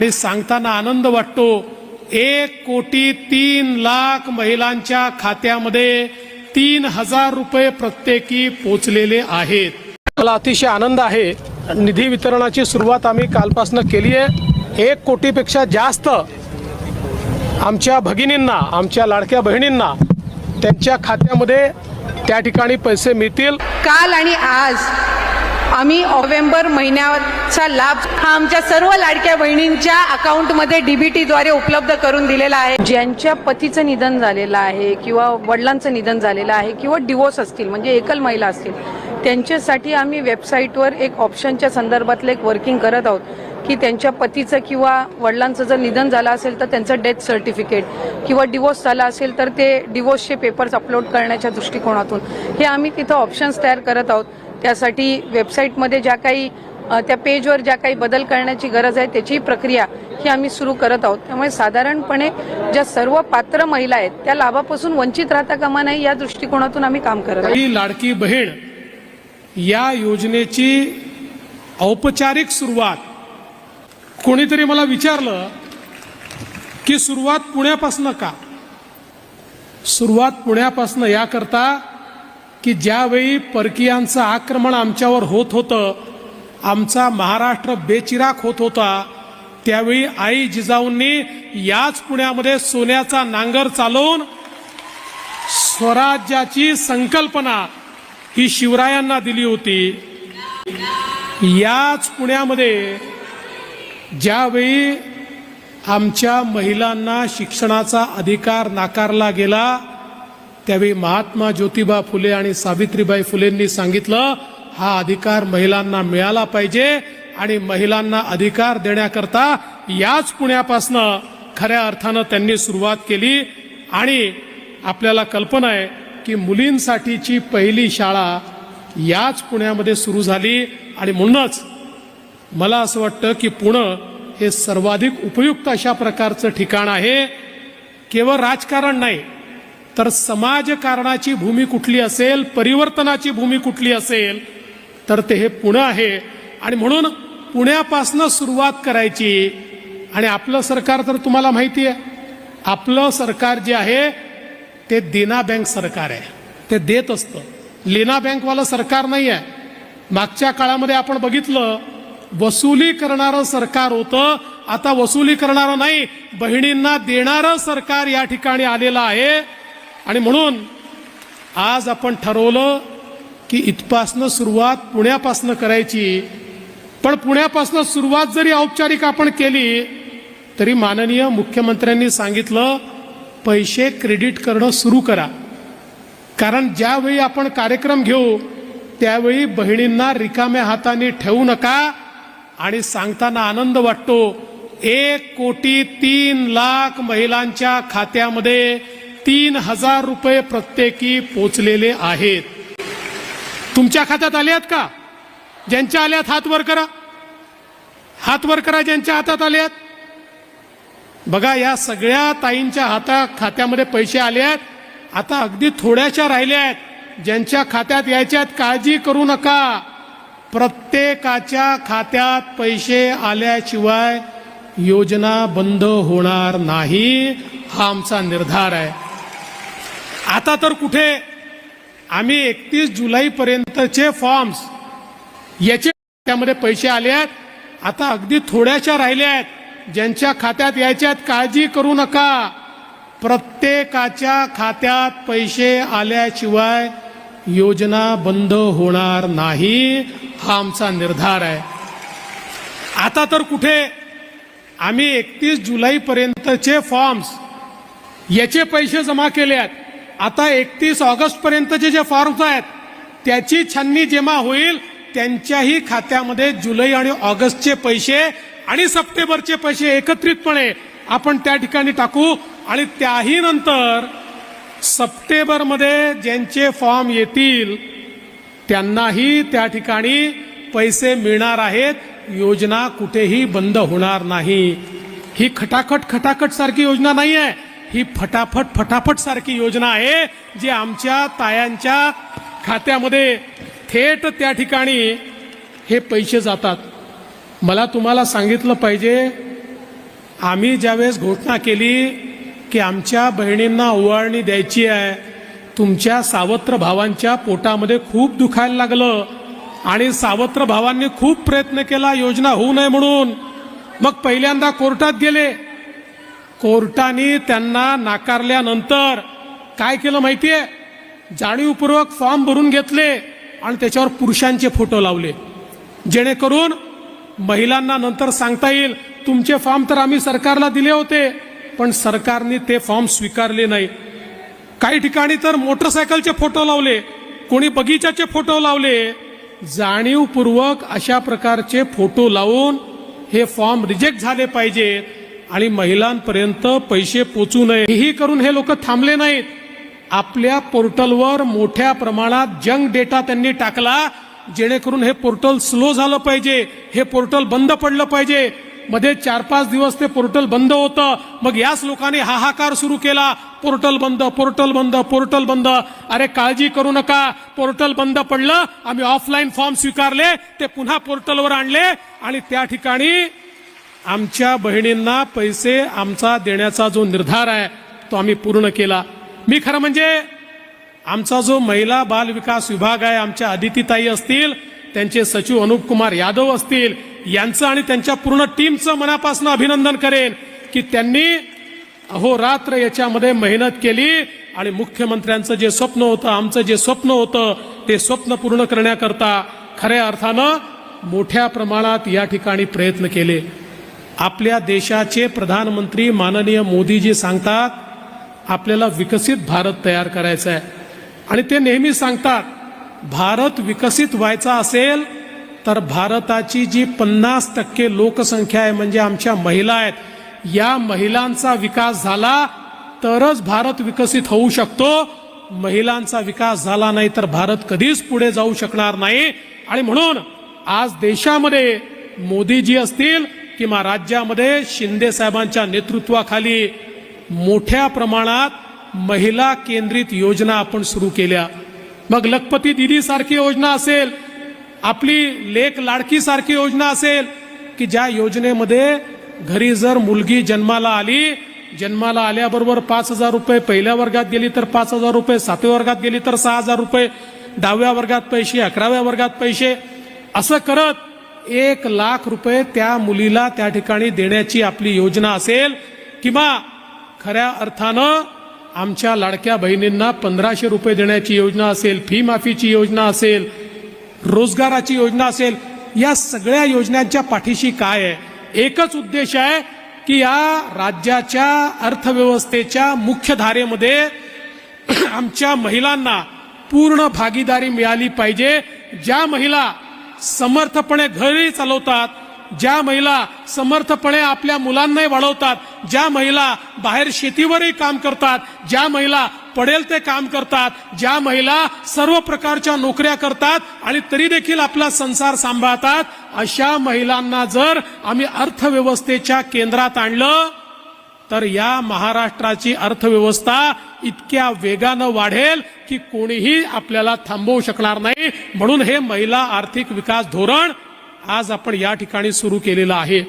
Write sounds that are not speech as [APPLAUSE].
हे सांगताना आनंद वाटतो. एक कोटी तीन लाख महिलांच्या खात्यामध्ये तीन हजार रुपये प्रत्येकी पोचलेले आहेत. मला अतिशय आनंद आहे. निधी वितरणाची सुरुवात आम्ही कालपासून केली आहे. एक कोटीपेक्षा जास्त आमच्या भगिनींना आमच्या लाडक्या बहिणींना त्यांच्या खात्यामध्ये त्या ठिकाणी पैसे मिळतील. काल आणि आज आम्ही नोव्हेंबर महिन्याचा लाभ हा आमच्या सर्व लाडक्या बहिणींच्या अकाउंटमध्ये डीबीटीद्वारे उपलब्ध करून दिलेला आहे. ज्यांच्या पतीचं निधन झालेलं आहे किंवा वडिलांचं निधन झालेलं आहे किंवा डिवोर्स असतील म्हणजे एकल महिला असतील त्यांच्यासाठी आम्ही वेबसाईटवर एक ऑप्शनच्या संदर्भातलं एक वर्किंग करत आहोत की त्यांच्या पतीचं किंवा वडिलांचं जर निधन झालं असेल तर त्यांचं डेथ सर्टिफिकेट किंवा डिवोर्स झाला असेल तर ते डिवोर्सचे पेपर्स अपलोड करण्याच्या दृष्टिकोनातून हे आम्ही तिथं ऑप्शन्स तयार करत आहोत. त्यासाठी वेबसाईटमध्ये ज्या काही त्या पेजवर ज्या काही बदल करण्याची गरज आहे त्याची प्रक्रिया ही आम्ही सुरू करत आहोत. त्यामुळे साधारणपणे ज्या सर्व पात्र महिला आहेत त्या लाभापासून वंचित राहता कामा नये या दृष्टिकोनातून आम्ही काम करत आहोत. ही लाडकी बहीण या योजनेची औपचारिक सुरुवात. कोणीतरी मला विचारलं की सुरुवात पुण्यापासून का? सुरुवात पुण्यापासून याकरता की ज्यावेळी परकीयांचं आक्रमण आमच्यावर होत होतं आमचा महाराष्ट्र बेचिराख होत होता त्यावेळी आई जिजाऊंनी याच पुण्यामध्ये सोन्याचा नांगर चालवून स्वराज्याची संकल्पना ही शिवरायांना दिली होती. याच पुण्यामध्ये ज्यावेळी आमच्या महिलांना शिक्षणाचा अधिकार नाकारला गेला त्यावेळी महात्मा ज्योतिबा फुले आणि सावित्रीबाई फुलेंनी सांगितलं हा अधिकार महिलांना मिळाला पाहिजे आणि महिलांना अधिकार देण्याकरता याच पुण्यापासनं खऱ्या अर्थानं त्यांनी सुरुवात केली. आणि आपल्याला कल्पना आहे की मुलींसाठीची पहिली शाळा याच पुण्यामध्ये सुरू झाली. आणि म्हणूनच मला असं वाटतं की पुणं हे सर्वाधिक उपयुक्त अशा प्रकारचं ठिकाण आहे. केवळ राजकारण नाही तर समाजकारणाची भूमी कुठली असेल परिवर्तनाची भूमी कुठली असेल तर ते हे पुणं आहे. आणि म्हणून पुण्यापासनं सुरुवात करायची. आणि आपलं सरकार तर तुम्हाला माहिती आहे. आपलं सरकार जे आहे ते देना बँक सरकार आहे. ते देत असतं. लेना बँकवालं सरकार नाही आहे. मागच्या काळामध्ये आपण बघितलं वसुली करणारं सरकार होतं. आता वसुली करणारं नाही बहिणींना देणारं सरकार या ठिकाणी आलेलं आहे. आणि म्हणून आज आपण ठरवलं की इथपासनं सुरुवात पुण्यापासनं करायची. पण पुण्यापासनं सुरुवात जरी औपचारिक आपण केली तरी माननीय मुख्यमंत्र्यांनी सांगितलं पैसे क्रेडिट करणं सुरू करा. कारण ज्यावेळी आपण कार्यक्रम घेऊ त्यावेळी बहिणींना रिकाम्या हाताने ठेवू नका आणि सांगताना आनंद वाटतो. एक कोटी तीन लाख महिलांच्या खात्यामध्ये तीन हजार रुपये प्रत्येकी पोचलेले आहेत. तुमच्या खात्यात आले आहेत का? ज्यांच्या आल्यात हात वर करा. हात वर करा ज्यांच्या हातात आले आहेत. बघा या सगळ्या ताईंच्या हाता खात्यामध्ये पैसे आले आहेत. आता अगदी थोड्याशा राहिल्या आहेत. ज्यांच्या खात्यात यायच्या आहेत काळजी करू नका. प्रत्येकाच्या खात्यात पैसे आल्याशिवाय योजना बंद होणार नाही. हा आमचा निर्धार आहे. आता तर कुठे? आम्ही एकतीस जुलैपर्यंतचे फॉर्म्स याचे त्यामध्ये पैसे आले आहेत. आता अगदी थोड्याशा राहिल्या आहेत. ज्यांच्या खात्यात यायच्या आहेत काळजी करू नका. प्रत्येकाच्या खात्यात पैसे आल्याशिवाय योजना बंद होणार नाही हा आमचा निर्धार आहे. आता तर कुठे? आम्ही एकतीस जुलैपर्यंतचे फॉर्म्स याचे पैसे जमा केले आहेत. आता एकतीस ऑगस्टपर्यंतचे जे फॉर्म्स आहेत त्याची छाननी जेव्हा होईल त्यांच्याही खात्यामध्ये जुलै आणि ऑगस्टचे पैसे आणि सप्टेंबरचे पैसे एकत्रितपणे आपण त्या ठिकाणी टाकू आणि त्याही नंतर सप्टेंबरमध्ये ज्यांचे फॉर्म येतील त्यांनाही त्या ठिकाणी पैसे मिळणार आहेत. योजना कुठेही बंद होणार नाही. ही खटाखट खटाखट सारखी योजना नाही आहे ही फटाफट फटाफट सारखी योजना आहे जी आमच्या तायांच्या खात्यामध्ये थेट त्या ठिकाणी हे पैसे जातात. मला तुम्हाला सांगितलं पाहिजे आम्ही ज्यावेळेस घोषणा केली की आमच्या बहिणींना ओवाळणी द्यायची आहे तुमच्या सावत्र भावांच्या पोटामध्ये खूप दुखायला लागलं आणि सावत्र भावांनी खूप प्रयत्न केला योजना होऊ नये म्हणून. मग पहिल्यांदा कोर्टात गेले कोर्टाने त्यांना नाकारल्यानंतर काय केलं माहिती आहे जाणीवपूर्वक फॉर्म भरून घेतले आणि त्याच्यावर पुरुषांचे फोटो लावले. जेणेकरून महिलांना नंतर सांगता येईल तुमचे फॉर्म तर आम्ही सरकारला दिले होते पण सरकारने ते फॉर्म स्वीकारले नाही. काही ठिकाणी तर मोटरसायकलचे फोटो लावले कोणी बगीचाचे फोटो लावले. जाणीवपूर्वक अशा प्रकारचे फोटो लावून हे फॉर्म रिजेक्ट झाले पाहिजेत. आणि महिलांपर्यंत पैसे पोचू नये. हेही करून हे लोक थांबले नाहीत. आपल्या पोर्टलवर मोठ्या प्रमाणात जंक डेटा त्यांनी टाकला जेणेकरून हे पोर्टल स्लो झालं पाहिजे. हे पोर्टल बंद पडलं पाहिजे. मध्ये चार पाच दिवस ते पोर्टल बंद होतं. मग याच लोकांनी हाहाकार सुरू केला. पोर्टल बंद पोर्टल बंद पोर्टल बंद. अरे काळजी करू नका. पोर्टल बंद पडलं. आम्ही ऑफलाईन फॉर्म स्वीकारले. ते पुन्हा पोर्टलवर आणले. आणि त्या ठिकाणी आमच्या बहिणींना पैसे आमचा देण्याचा जो निर्धार आहे तो आम्ही पूर्ण केला. मी खरं म्हणजे आमचा जो महिला बाल विकास विभाग आहे आमच्या अदितीताई असतील त्यांचे सचिव अनुप कुमार यादव असतील यांचं आणि त्यांच्या पूर्ण टीमचं मनापासून अभिनंदन करेन की त्यांनी अहोरात्र याच्यामध्ये मेहनत केली आणि मुख्यमंत्र्यांचं जे स्वप्न होतं आमचं जे स्वप्न होतं ते स्वप्न पूर्ण करण्याकरता खऱ्या अर्थानं मोठ्या प्रमाणात या ठिकाणी प्रयत्न केले. आपल्या देशाचे प्रधानमंत्री माननीय मोदीजी सांगतात आपल्याला विकसित भारत तयार करायचा आहे. आणि ते नेहमी सांगतात भारत विकसित व्हायचा असेल तर भारताची जी पन्नास टक्के लोकसंख्या आहे म्हणजे आमच्या महिला आहेत या महिलांचा विकास झाला तरच भारत विकसित होऊ शकतो. महिलांचा विकास झाला नाही तर भारत कधीच पुढे जाऊ शकणार नाही. आणि म्हणून आज देशामध्ये मोदीजी असतील किंवा राज्यामध्ये शिंदे साहेबांच्या नेतृत्वाखाली मोठ्या प्रमाणात महिला केंद्रित योजना आपण सुरू केल्या. मग लखपती दिदी सारखी योजना असेल आपली लेख लाडकी सारखी योजना असेल की ज्या योजनेमध्ये घरी जर मुलगी जन्माला आली जन्माला आल्याबरोबर पाच हजार रुपये पहिल्या वर्गात गेली तर पाच हजार रुपये सातव्या वर्गात गेली तर सहा हजार रुपये दहाव्या वर्गात पैसे अकराव्या वर्गात पैसे असं करत एक लाख रुपये त्या मुलीला त्या ठिकाणी देण्याची आपली योजना असेल किंवा खऱ्या अर्थानं आमच्या लाडक्या बहिणींना पंधराशे रुपये देण्याची योजना असेल फी माफीची योजना असेल रोजगाराची योजना असेल या सगळ्या योजनांच्या पाठीशी काय आहे? एकच उद्देश आहे की या राज्याच्या अर्थव्यवस्थेच्या मुख्य धारेमध्ये [CLEARS THROAT] आमच्या महिलांना पूर्ण भागीदारी मिळाली पाहिजे. ज्या महिला समर्थपणे घरही चालवतात. ज्या महिला समर्थपणे आपल्या मुलांनाही वाढवतात ज्या महिला बाहेर शेतीवरही काम करतात ज्या महिला पडेल ते काम करतात ज्या महिला सर्व प्रकारच्या नोकऱ्या करतात आणि तरी देखील आपला संसार सांभाळतात अशा महिलांना जर आम्ही अर्थव्यवस्थेच्या केंद्रात आणलं तर या महाराष्ट्राची अर्थव्यवस्था इतक्या वेगानं वाढेल की कोणीही आपल्याला थांबवू शकणार नाही. म्हणून हे महिला आर्थिक विकास धोरण आज आपण या ठिकाणी सुरू केलेलं आहे.